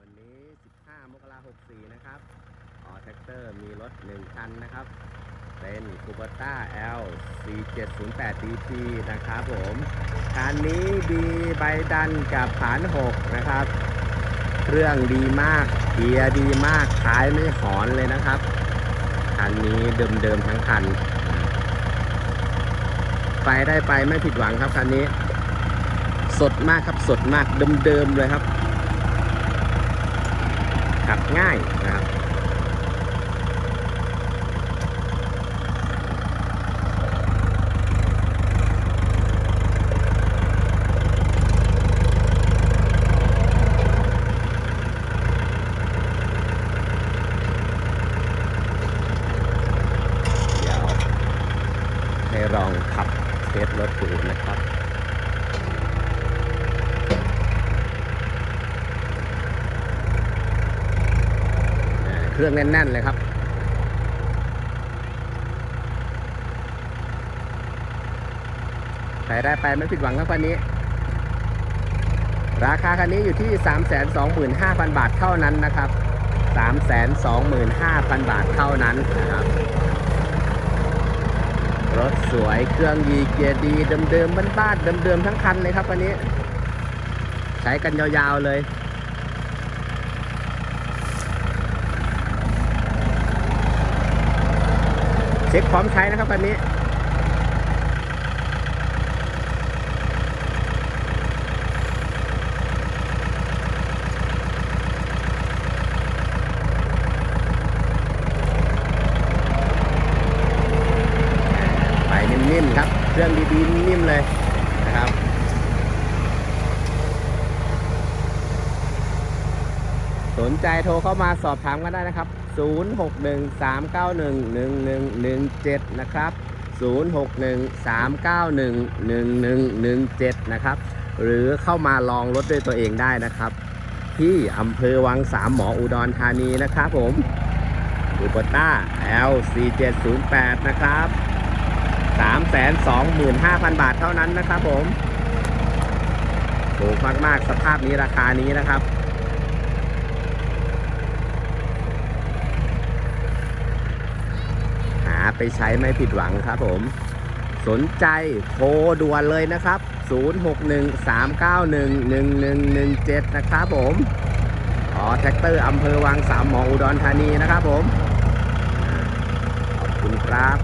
วันนี้ 15 มกราคม 64 นะครับออแท็กเตอร์มีรถ 1 คันนะครับ เป็นคูเปอร์ต้า L C708 DT นะครับผมคันนี้ดีใบดันกับฐาน 6 นะครับ เครื่องดีมาก เกียร์ดีมากท้ายไม่หอนเลยนะครับ คันนี้เดิมๆทั้งคัน ไปได้ไปไม่ผิดหวังครับคันนี้ สดมากครับสดมากเดิมๆเลยครับ ง่ายนะครับเดี๋ยวให้ลองขับเทสรถดูนะครับ อ่าเค รื่องแน่น ๆ เลยครับไปได้ไปไม่ผิดหวังครับคันนี้ ราคาคันนี้อยู่ที่ 325,000 บาทเท่านั้นนะครับ 325,000 บาทเท่านั้นนะครับ รถสวยเครื่องดีเกียร์ดีเดิมๆบ้านๆเดิมๆทั้งคันเลยครับวันนี้ ใช้กันยาวๆเลย เช็คพร้อมใช้นะครับคันนี้ไปนิ่มๆครับ เครื่องดีๆนิ่มเลยนะครับ สนใจโทรเข้ามาสอบถามกันได้นะครับ 0613911117 นะครับ 0613911117 นะครับ หรือเข้ามาลองรถด้วยตัวเองได้นะครับ ที่อำเภอวังสามหมออุดรธานีนะครับผมอูเบต้า L4708 นะครับ 325,000 บาทเท่านั้นนะครับผมถูกมาก ๆ สภาพนี้ราคานี้นะครับ หา ไปใช้ไม่ผิดหวังครับผม สนใจโทรด่วนเลยนะครับ 0613911117 นะครับผมอ๋อแท็กเตอร์อำเภอวังสามหมออุดรธานีนะครับผม ขอบคุณครับ